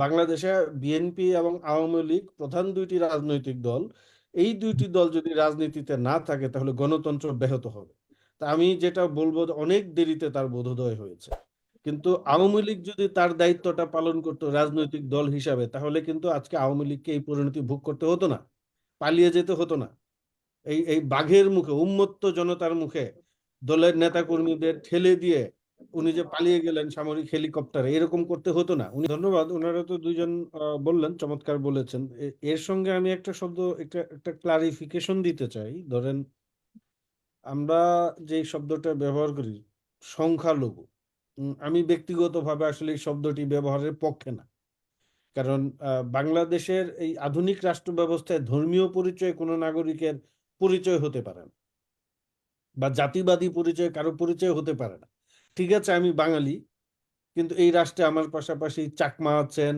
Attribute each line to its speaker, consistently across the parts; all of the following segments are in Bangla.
Speaker 1: বাংলাদেশে বিএনপি এবং আওয়ামী লীগ প্রধান দুইটি রাজনৈতিক দল। এই দুইটি দল যদি রাজনীতিতে না থাকে, তাহলে গণতন্ত্র ব্যাহত হবে। তা আমি যেটা বলব অনেক দেরিতে তার বোধোদয় হয়েছে। কিন্তু আওয়ামী লীগ যদি তার দায়িত্বটা পালন করতো রাজনৈতিক দল হিসাবে, তাহলে কিন্তু আজকে আওয়ামী লীগকে এই পরিণতি ভোগ করতে হতো না, পালিয়ে যেতে হতো না। এই এই বাঘের মুখে উন্মত্ত জনতার মুখে দলের নেতাকর্মীদের ঠেলে দিয়ে উনি যে পালিয়ে গেলেন সামরিক হেলিকপ্টারে, এরকম করতে হতো না। উনি ধন্যবাদ, ওনারা তো দুইজন বললেন, চমৎকার বলেছেন। এর সঙ্গে আমি একটা শব্দ, একটা একটা ক্লারিফিকেশন দিতে চাই। ধরেন, আমরা যে শব্দটা ব্যবহার করি, সংখ্যালঘু আমি ব্যক্তিগতভাবে আসলে এই শব্দটি ব্যবহারের পক্ষে না। কারণ বাংলাদেশের এই আধুনিক রাষ্ট্র ব্যবস্থায় ধর্মীয় পরিচয় কোনো নাগরিকের পরিচয় হতে পারে না, বা জাতিবাদী পরিচয় কারও পরিচয় হতে পারে না। ঠিক আছে আমি বাঙালি কিন্তু এই রাষ্ট্রে আমার পাশাপাশি চাকমা আছেন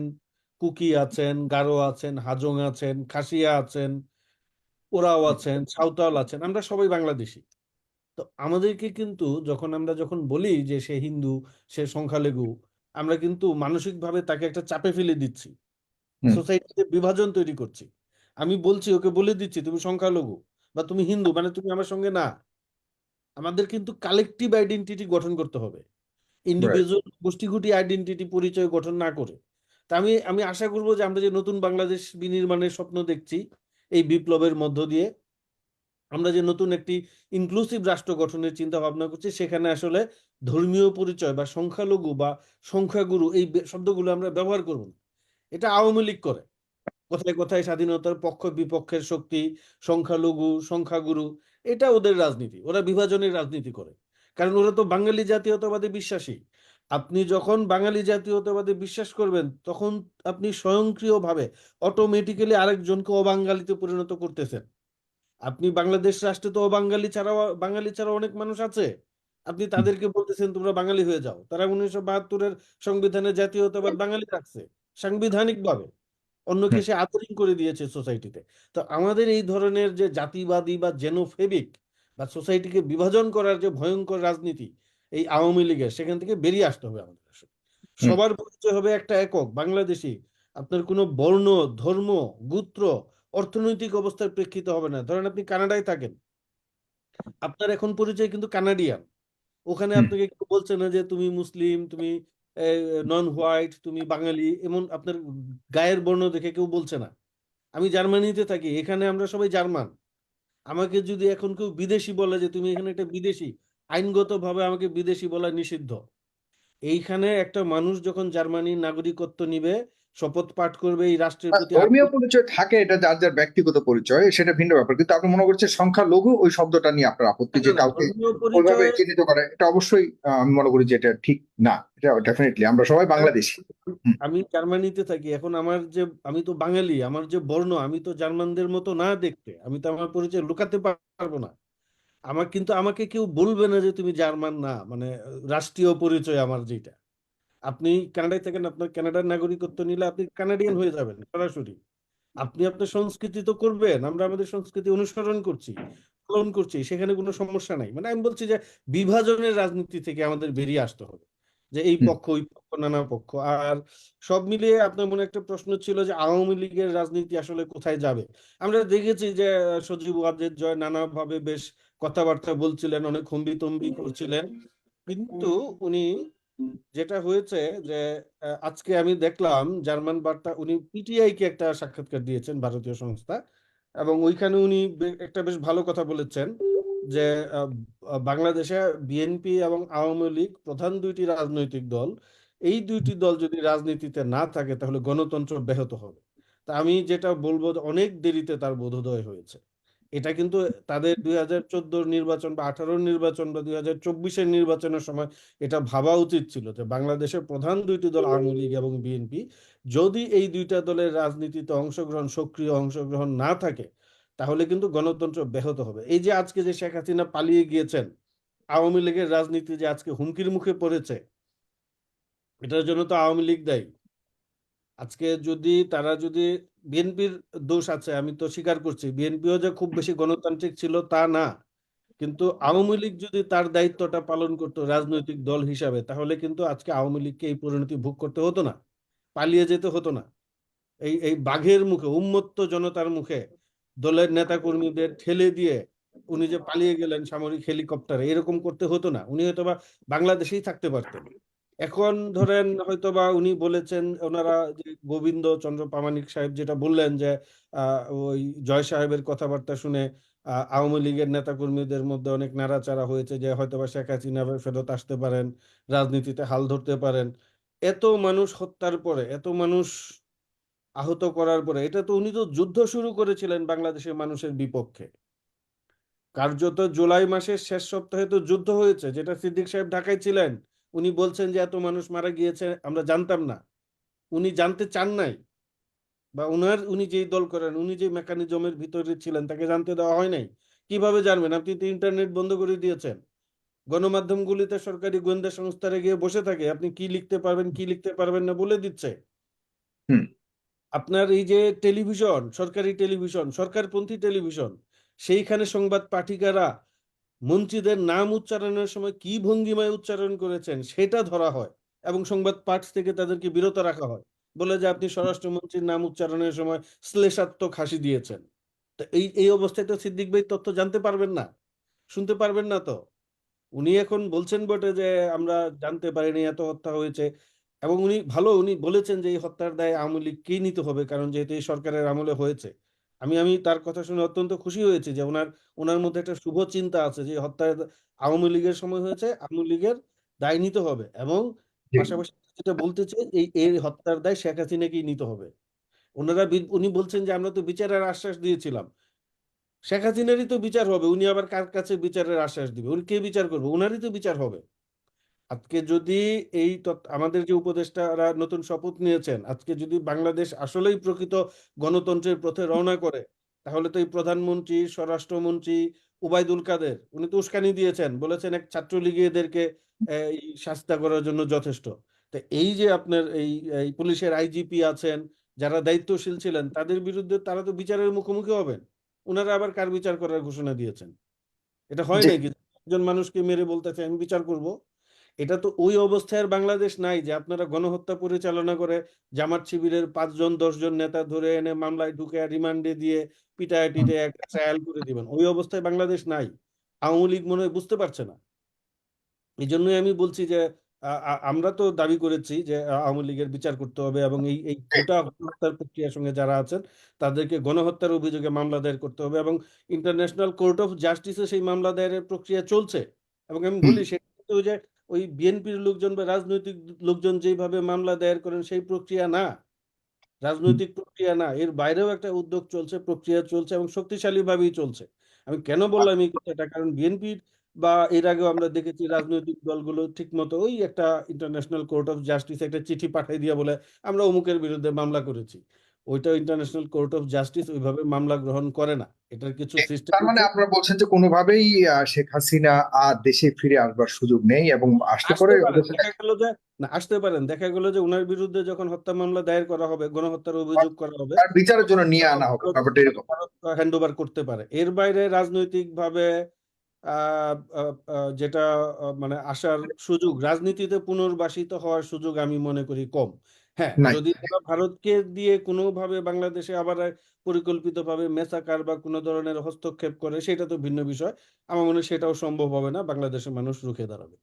Speaker 1: কুকি আছেন গারো আছেন হাজং আছেন খাসিয়া আছেন ওরাও আছেন সাঁওতাল আছেন আমরা সবাই বাংলাদেশী। তো আমাদেরকে কিন্তু যখন আমরা যখন বলি যে সে হিন্দু সে সংখ্যালঘু আমরা কিন্তু মানসিকভাবে তাকে একটা চাপে ফেলে দিচ্ছি। সোসাইটিতে বিভাজন তৈরি করছি। আমি বলছি ওকে বলে দিচ্ছি তুমি সংখ্যালঘু বা তুমি হিন্দু মানে তুমি আমার সঙ্গে না। আমাদের কিন্তু কালেকটিভ আইডেন্টিটি গঠন করতে হবে। ইন্ডিভিজুয়াল গোষ্ঠীগুটি আইডেন্টিটি পরিচয় গঠন না করে। তা আমি আমি আশা করব যে আমরা যে নতুন বাংলাদেশ বিনির্মাণের স্বপ্ন দেখছি এই বিপ্লবের মধ্য দিয়ে আমরা যে নতুন একটি ইনক্লুসিভ রাষ্ট্র গঠনের চিন্তা ভাবনা করছি সেখানে আসলে ধর্মীয় পরিচয় বা সংখ্যালঘু বা সংখ্যাগুরু এই শব্দগুলো আমরা ব্যবহার করব না। এটা আওয়ামী লীগ করে। কোথায় কোথায় স্বাধীনতার পক্ষ বিপক্ষের শক্তি সংখ্যালঘু সংখ্যাগুরু এটা ওদের রাজনীতি, ওরা বিভাজনের রাজনীতি করে। কারণ ওরা তো বাঙালি জাতীয়তাবাদে বিশ্বাসী। আপনি যখন বাঙালি জাতীয়তাবাদে বিশ্বাস করবেন, তখন আপনি স্বয়ংক্রিয়ভাবে অটোমেটিক্যালি আরেকজনকে অবাঙালিতে পরিণত করতেছেন। আপনি বাংলাদেশ রাষ্ট্রে তো অবাঙালি ছাড়াও, বাঙালি ছাড়াও অনেক মানুষ আছে। আপনি তাদেরকে বলতেছেন, তোমরা বাঙালি হয়ে যাও। তারা উনিশশো বাহাত্তরের সংবিধানে জাতীয়তাবাদ বাঙালি রাখছে সাংবিধানিক ভাবে অন্যকে সে আদরিং করে দিয়েছে সোসাইটিতে। তো আমাদের এই ধরনের যে জাতিবাদী বা জেনোফেবিক বা সোসাইটিকে বিভাজন করার যে ভয়ঙ্কর রাজনীতি এই আওয়ামী লীগের সেখান থেকে বেরিয়ে আসতে হবে আমাদের আসলে সবার পরিচয় হবে একটা একক বাংলাদেশী। আপনার কোনো বর্ণ ধর্ম গোত্র অর্থনৈতিক অবস্থার প্রেক্ষিতে হবে না। ধরেন আপনি কানাডায় থাকেন। আপনার এখন পরিচয় কিন্তু কানাডিয়ান। ওখানে। আপনাকে বলছে না যে তুমি মুসলিম তুমি নন হোয়াইট তুমি বাঙালি, এমন আপনার গায়ের বর্ণ দেখে কেউ বলছে না। আমি জার্মানিতে থাকি, এখানে আমরা সবাই জার্মান। আমাকে যদি এখন কেউ বিদেশি বলে যে তুমি এখানে একটা বিদেশি, আইনগতভাবে আমাকে বিদেশি বলা নিষিদ্ধ। এইখানে একটা মানুষ যখন জার্মানির নাগরিকত্ব নিবে শপথ পাঠ করবে এই রাষ্ট্রের প্রতি
Speaker 2: ধর্মীয় পরিচয় থাকে এটা যার যার ব্যক্তিগত পরিচয় সেটা ভিন্ন ব্যাপার। কিন্তু আপনি মনে করছেন সংখ্যালঘু ওই শব্দটা নিয়ে আপনার আপত্তি যে কাউকে ওইভাবে চিহ্নিত করে এটা অবশ্যই আমি মনে করি যে এটা ঠিক না। এটা ডেফিনেটলি আমরা সবাই বাংলাদেশি।
Speaker 1: আমি জার্মানিতে থাকি এখন আমার যে আমি তো বাঙালি আমার যে বর্ণ আমি তো জার্মানদের মতো না দেখতে আমি তো আমার পরিচয় লুকাতে পারব না। আমার কিন্তু আমাকে কেউ বলবে না যে তুমি জার্মান না মানে রাষ্ট্রীয় পরিচয় আমার যেটা। আপনি কানাডায় থাকেন আপনার কানাডার নাগরিকত্ব নিলে আপনি কানাডিয়ান হয়ে যাবেন সরাসরি। আপনি আপনার সংস্কৃতি তো করবেন আমরা আমাদের সংস্কৃতি অনুসরণ করছি পালন করছি সেখানে কোনো সমস্যা নাই। মানে আমি বলছি যে বিভাজনের রাজনীতি থেকে আমাদের বেরিয়ে আসতে হবে। যে এই পক্ষ ওই পক্ষ নানা পক্ষ। আর সব মিলিয়ে আপনার মনে একটা প্রশ্ন ছিল যে আওয়ামী লীগের রাজনীতি আসলে কোথায় যাবে? আমরা দেখেছি যে সজীব ওয়াজেদ জয় নানাভাবে বেশ কথাবার্তা বলছিলেন অনেক হম্বি তম্বি করছিলেন। কিন্তু উনি যেটা হয়েছে যে আজকে আমি দেখলাম জার্মান বার্তা, উনি পিটিআই কে একটা সাক্ষাৎকার দিয়েছেন ভারতীয় সংস্থা এবং ওইখানে উনি একটা বেশ ভালো কথা বলেছেন যে বাংলাদেশে বিএনপি এবং আওয়ামী লীগ প্রধান দুইটি রাজনৈতিক দল, এই দুইটি দল যদি রাজনীতিতে না থাকে তাহলে গণতন্ত্র ব্যাহত হবে। তা আমি যেটা বলব অনেক দেরিতে তার বোধোদয় হয়েছে। এটা কিন্তু তাদের দুই হাজার চোদ্দোর নির্বাচন বা আঠারোর নির্বাচন বা দুই হাজার চব্বিশের নির্বাচনের সময় এটা ভাবা উচিত ছিল যে বাংলাদেশের প্রধান দুইটি দল আওয়ামী লীগ এবং বিএনপি, যদি এই দুইটা দলের রাজনীতিতে অংশগ্রহণ, সক্রিয় অংশগ্রহণ না থাকে, তাহলে কিন্তু গণতন্ত্র ব্যাহত হবে। এই যে আজকে যে শেখ হাসিনা পালিয়ে গিয়েছেন, আওয়ামী লীগের রাজনীতি যে আজকে হুমকির মুখে পড়েছে, এটার জন্য তো আওয়ামী লীগ দায়ী। আজকে যদি তারা যদি বিএনপির দোষ আছে, আমি তো স্বীকার করছি। বিএনপিও যে খুব বেশি গণতান্ত্রিক ছিল তা না। কিন্তু আওয়ামী লীগ যদি তার দায়িত্বটা পালন করতো রাজনৈতিক দল হিসাবে, তাহলে কিন্তু আজকে আওয়ামী লীগকে এই পরিণতি ভোগ করতে হতো না, পালিয়ে যেতে হতো না। এই এই বাঘের মুখে, উন্মত্ত জনতার মুখে দলের নেতা কর্মীদের ঠেলে দিয়ে উনি যে পালিয়ে গেলেন সামরিক হেলিকপ্টারে, এরকম করতে হতো না। উনি হয়তোবা বাংলাদেশেই থাকতে পারতেন। এখন ধরেন হয়তোবা উনি বলেছেন, ওনারা যে গোবিন্দ চন্দ্র প্রামাণিক সাহেব যেটা বললেন যে ওই জয় সাহেবের কথাবার্তা শুনে আওয়ামী লীগের নেতা কর্মীদের মধ্যে অনেক নাড়াচাড়া হয়েছে যে হয়তোবা শেখ হাসিনা ফেরত আসতে পারেন, রাজনীতিতে হাল ধরতে পারেন। এত মানুষ হত্যার পরে, এত মানুষ আহত করার পরে, এটা তো উনি তো যুদ্ধ শুরু করেছিলেন বাংলাদেশের মানুষের বিপক্ষে। কার্যত জুলাই মাসের শেষ সপ্তাহে তো যুদ্ধ হয়েছে, যেটা সিদ্দিক সাহেব ঢাকায় ছিলেন। উনি বলছেন যে এত মানুষ মারা গিয়েছে আমরা জানতাম না। উনি জানতে চান নাই। বা উনার উনি যেই দল করেন উনি যে মেকানিজমের ভিতরে ছিলেন তাকে জানতে দেওয়া হয় নাই। কীভাবে জানবেন? আপনি তো ইন্টারনেট বন্ধ করে দিয়েছেন। গণমাধ্যমগুলিতে সরকারি গোয়েন্দা সংস্থারে গিয়ে বসে থাকে। আপনি কি লিখতে পারবেন কি লিখতে পারবেন না বলে দিচ্ছে। আপনার এই যে টেলিভিশন সরকারি টেলিভিশন সরকারপন্থী টেলিভিশন সেইখানে সংবাদ পাঠিকারা মন্ত্রীদের নাম উচ্চারণের সময় কি ভঙ্গিমায় উচ্চারণ করেছেন সেটা ধরা হয় এবং সংবাদ পাঠ থেকে তাদেরকে বিরত রাখা হয়। বলে যে আপনি স্বরাষ্ট্রমন্ত্রীর নাম উচ্চারণের সময় শ্লেষাত্মক হাসি দিয়েছেন। তো এই এই অবস্থায় তো সিদ্দিক ভাই তথ্য জানতে পারবেন না। শুনতে পারবেন না তো। উনি এখন বলছেন বটে যে আমরা জানতে পারিনি এত হত্যা হয়েছে এবং উনি ভালো উনি বলেছেন যে এই হত্যার দায় আওয়ামী লীগকেই নিতে হবে, কারণ যেহেতু এই সরকারের আমলে হয়েছে। আমি আমি তার কথা শুনে অত্যন্ত খুশি হয়েছি যে ওনার ওনার মধ্যে একটা শুভ চিন্তা আছে যে হত্যার আওয়ামী লীগের সময় হয়েছে আওয়ামী লীগের দায় নিতে হবে এবং পাশাপাশি যেটা বলতে চাই এই এই হত্যার দায় শেখ হাসিনাকেই নিতে হবে। ওনারা উনি বলছেন যে আমরা তো বিচারের আশ্বাস দিয়েছিলাম। শেখ হাসিনারই তো বিচার হবে উনি আবার কার কাছে বিচারের আশ্বাস দিবে? উনি কে বিচার করবে? ওনারই তো বিচার হবে। আজকে যদি এই আমাদের যে উপদেষ্টারা নতুন শপথ নিয়েছেন আজকে যদি বাংলাদেশ আসলেই প্রকৃত গণতন্ত্রের পথে রওনা করে তাহলে তো এই প্রধানমন্ত্রী স্বরাষ্ট্রমন্ত্রী উবাইদুল কাদের উনি তো উস্কানি দিয়েছেন বলেছেন এক ছাত্রলীগে এদেরকে এই শাস্তা করার জন্য যথেষ্ট। তো এই যে আপনার এই এই পুলিশের আইজিপি আছেন যারা দায়িত্বশীল ছিলেন তাদের বিরুদ্ধে তারা তো বিচারের মুখোমুখি হবেন। ওনারা আবার কার বিচার করার ঘোষণা দিয়েছেন? এটা হয়। নাকি একজন মানুষকে মেরে বলতেছে আমি বিচার করব। এটা তো ওই অবস্থায় বাংলাদেশ নাই যে আপনারা গণহত্যা পরিচালনা করে জামাত শিবিরের পাঁচজন দশজন নেতা ধরে এনে মামলায় ঢুকে রিমান্ডে দিয়ে পিটায় টিটে একটা ট্রায়াল করে দিবেন। ওই অবস্থায় বাংলাদেশ নাই। আওয়ামী লীগ মনে হয় বুঝতে পারছে না। এই জন্যই আমি বলছি যে আমরা তো দাবি করেছি যে আওয়ামী লীগের বিচার করতে হবে এবং এই এই গোটা গণহত্যার প্রক্রিয়ার সঙ্গে যারা আছেন তাদেরকে গণহত্যার অভিযোগে মামলা দায়ের করতে হবে এবং ইন্টারন্যাশনাল কোর্ট অফ জাস্টিসে সেই মামলা দায়েরের প্রক্রিয়া চলছে। এবং আমি বলি সেটা যে ওই বিএনপির লোকজন বা রাজনৈতিক লোকজন যেভাবে মামলা দায়ের করেন সেই প্রক্রিয়া না। রাজনৈতিক প্রক্রিয়া না। এর বাইরেও একটা উদ্যোগ চলছে, প্রক্রিয়া চলছে এবং শক্তিশালী ভাবেই চলছে। আমি কেন বললাম এই কথাটা? কারণ বিএনপির বা এর আগেও আমরা দেখেছি রাজনৈতিক দলগুলো ঠিক মতো ওই একটা ইন্টারন্যাশনাল কোর্ট অফ জাস্টিস একটা চিঠি পাঠিয়ে দিয়ে বলে আমরা অমুকের বিরুদ্ধে মামলা করেছি। ওইটা ইন্টারন্যাশনাল কোর্ট অফ জাস্টিস ওইভাবে মামলা গ্রহণ করে না। এটার কিছু সিস্টেম
Speaker 2: তার মানে আপনারা বলছেন যে কোনোভাবেই শেখ হাসিনা আর দেশে ফিরে আসবার সুযোগ নেই এবং আসতে পারে
Speaker 1: দেখা গেল যে না আসতে পারেন। দেখা গেল যে ওনার বিরুদ্ধে যখন হত্যা মামলা দায়ের করা হবে গণহত্যার অভিযোগ করা হবে
Speaker 2: তার বিচারের জন্য নিয়ে আনা হবে ব্যাপারটা এরকম।
Speaker 1: হ্যান্ড ওভার করতে পারে। এর বাইরে রাজনৈতিক ভাবে আহ, আহ, আহ, যেটা মানে আসার সুযোগ রাজনীতিতে পুনর্বাসিত হওয়ার সুযোগ আমি মনে করি কম। হ্যাঁ যদি তারা ভারতকে দিয়ে কোনোভাবে বাংলাদেশে আবার পরিকল্পিতভাবে মেসাকার বা কোনো ধরনের হস্তক্ষেপ করে সেটা তো ভিন্ন বিষয়। আমার মনে হয় সেটাও সম্ভব হবে না বাংলাদেশের মানুষ রুখে দাঁড়াবে।